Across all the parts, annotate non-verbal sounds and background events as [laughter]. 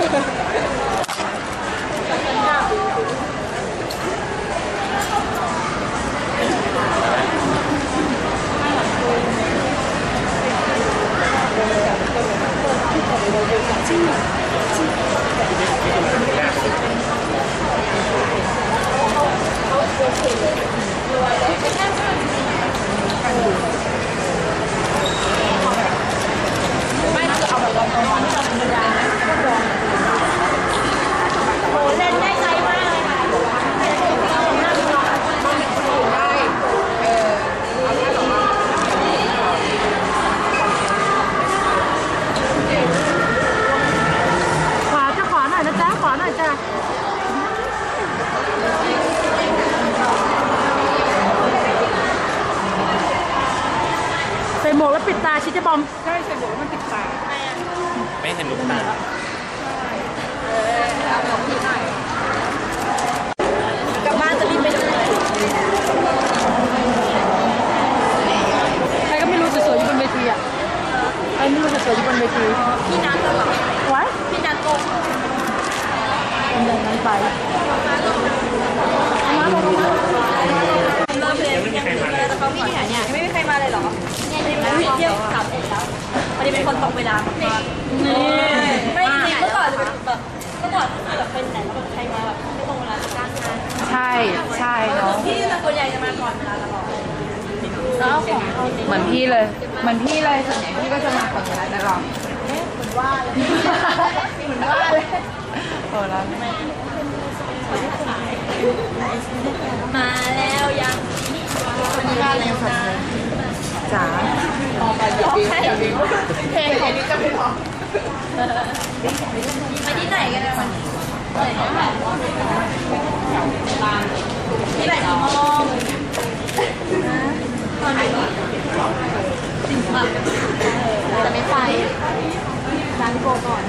Yeah. [laughs] เห็นลูกตากลับบ้านจะรีบไปดูใครก็ไม่รู้สวยๆอยู่บนเวทีอะใครไม่รู้สวยๆอยู่บนเวทีพี่นัทตลอดไว้พี่นัทโกงเป็นนั้นไปเริ่มเลยยังไม่มีแต่เขาไม่มีเนี่ยไม่มีใครมาเลยเหรอเนี่ยเที่ยวสามเอ็ดแล้ว พอดีเป็นคนตรงเวลามากๆนี่ไม่จริงเมื่อก่อนจะเป็นแบบเมื่อก่อนคือแบบเป็นไหนแล้วแบบใครมาแบบไม่ตรงเวลาจะจ้างงานใช่ใช่เนาะพี่แต่คนใหญ่จะมาก่อนเวลาตลอดแล้วของเขาเหมือนพี่เลยเหมือนพี่เลยส่วนใหญ่พี่ก็จะมาก่อนเวลาตลอดเหมือนว่าเลยโอ้แล้วมาแล้วยังมาแล้วนะ จ๋าใช่เพลงของนี้จะไม่พอไปที่ไหนกันนะวันนี้ที่ไหนกี่โมงตอนไหนสิบวันจะไม่ไปร้านโกก่อน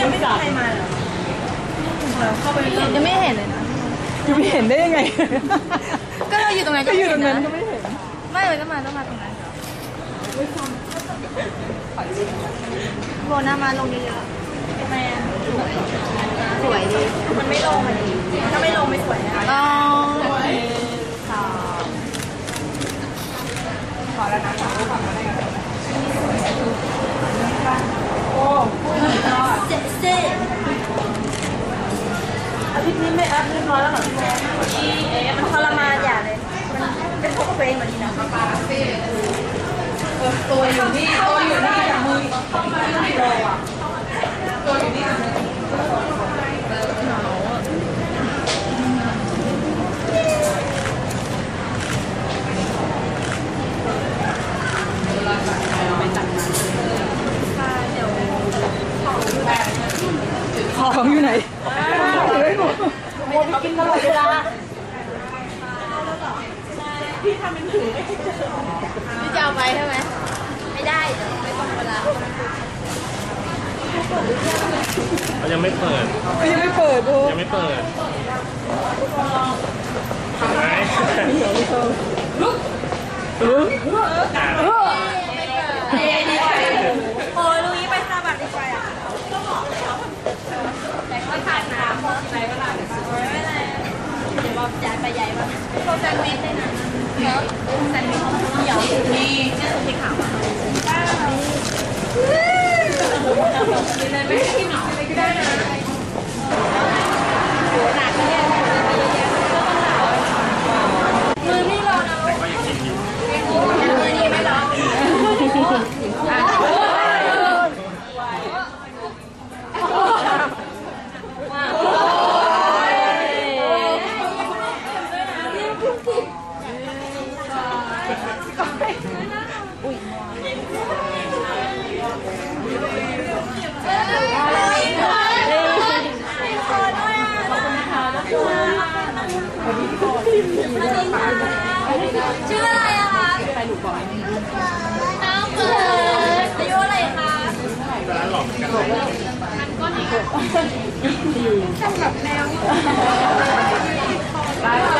ยังไม่มีใครมาเหรอยังไม่เห็นเลยนะ จะไม่เห็นได้ยังไง ก็เราอยู่ตรงนั้นก็ก็อยู่ตรงนั้นนะก็ไม่เห็น ไม่เลยต้องมาต้องมาตรงนั้นโบนามาลงเยอะๆทำไมอะสวยดีมันไม่ลงมันดีถ้าไม่ลงไม่สวยนะคะอ๋อเจ๊เจ๊ อาทิตย์นี้ไม่อัพเรียบร้อยแล้วเหรอพี่แม่มันทรมานอย่างเลย มันเป็นพวกเฟรมเหมือนนี่นะตัวอยู่นี่ตัวอยู่นี่แต่มือตัวอยู่นี่เดี๋ยว ของอยู่ไหนถือให้หมด โมไปกินตลอดเวลาพี่ทำเป็นถือพี่จะเอาไปใช่ไหม ไม่ได้เดี๋ยวไม่ตรงเวลา เขา ยังไม่เปิด ยังไม่เปิดดูยังไม่เปิดไหนโอ้ยลุยไปซาบักดีกว่าอะแต่ก็ทานน้ำหมดไปเวลาไม่เป็นไรเดี๋ยวบอกย้ายไปย้ายมาโชว์แซนด์วิชได้นะเนาะแซนด์วิชของเขียวมีเนี่ยสุสีขาวกินเลยไม่กินหรอไม่ได้นะโหหนักเนี่ยมือพี่รอนะ ก็ยังกินอยู่ มือนี้ไม่รอ ชื่ออะไรอะคะน้องเกิดอายุอะไรคะ ร้านหลอกเหมือนกั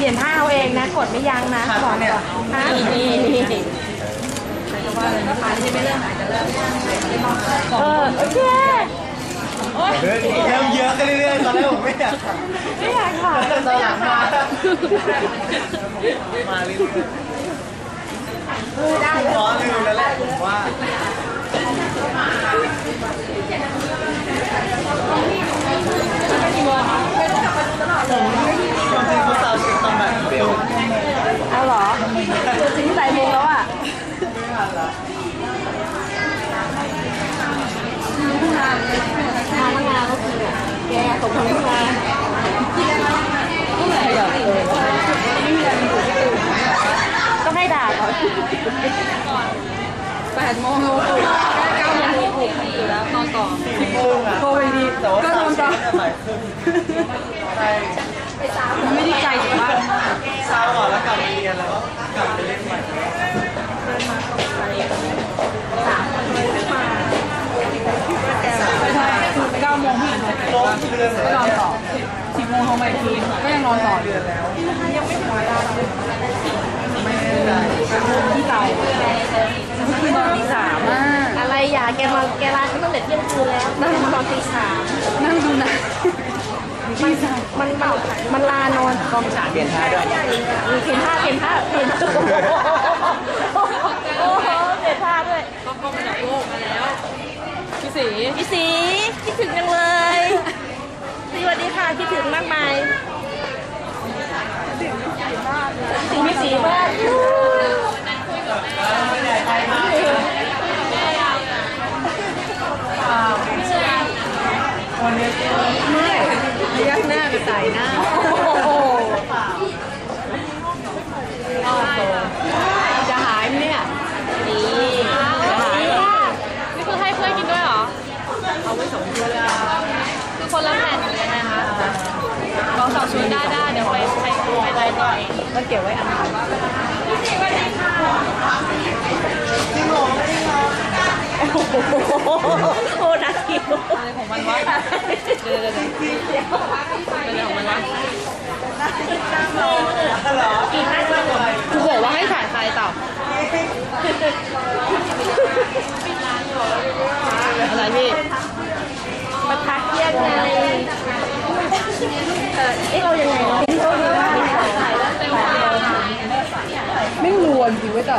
ลี่ยนท่าเอาเองนะ กดไม่ยั้งนะบอกเนี่ยฮะนี่เออโอเคเริ่มเยอะขึ้นเรื่อยๆตอนแรกผมไม่อยากถ่ายไม่อยากค่ะตอนหลังมามาเรื่อยๆร้อนลืมแล้วแหละผมว่า ความจริงฟุตซอลคือต้งแบบเบลเอาเหรอถึงใส่โมงแล้วอะทางงานก็คือแกตกทางงานต้องให้ด่าก่อนแปดโมงโมงเก้าโมงหกอยู่แล้วนอนต่อสี่โมงอะโทรไปดีแต่ว่า ก็สานอมนต่อสิบนาทีบ่ายครึ่งใช่ไม่ได้ใจจากบ้านเช้าก่อนแล้วกลับไปเรียนแล้วก็กลับไปเล่นใหม่ไม่ใช่คือเก้าโมงพี่ลงเรือนก็นอนต่อสิบโมงโทรมาอีกทีก็ยังนอนต่ออยู่เดือนแล้วที่เก่าคือนอนตีสามอะอะไรอย่า แกมาแกลาฉันตั้งแต่เที่ยงคืนแล้วนั่งตอนตีสามนั่งดูหนังตีสามมันมันมันลานอนกองฉากเปลี่ยนท่าด้วยมีเปลี่ยนท่าเปลี่ยนท่าเปลี่ยนท่าโอ้โหเปลี่ยนท่าด้วยก็เข้ามาจากโลกมาแล้วพี่สีพี่สีคิดถึงจังเลยสวัสดีค่ะคิดถึงมากมายคิดถึงพี่สีมาก ไม่ยักหน้าไปใส่หน้าโอ้จะหายไหมเนี่ย นี่ จะหาย นี่คือให้เพื่อนกินด้วยเหรอ เอาไว้สองชุดคือคนละแผ่นเลยนะคะลองสองชุดได้ได้เดี๋ยวไปไปไปไลน์ต่อเอง ก็เก็บไว้อันนึงโอ้โหนักคิวอะไรของมันวะเดี๋ยวเดี๋ยวเดี๋ยวเป็นอะไรของมันวะกินได้ด้วยเลย กูบอกว่าให้ถ่ายใครต่ออะไรพี่ มาทักเที่ยงไงเออเอ๊ะเรายังไงเนาะ ไม่รวนจ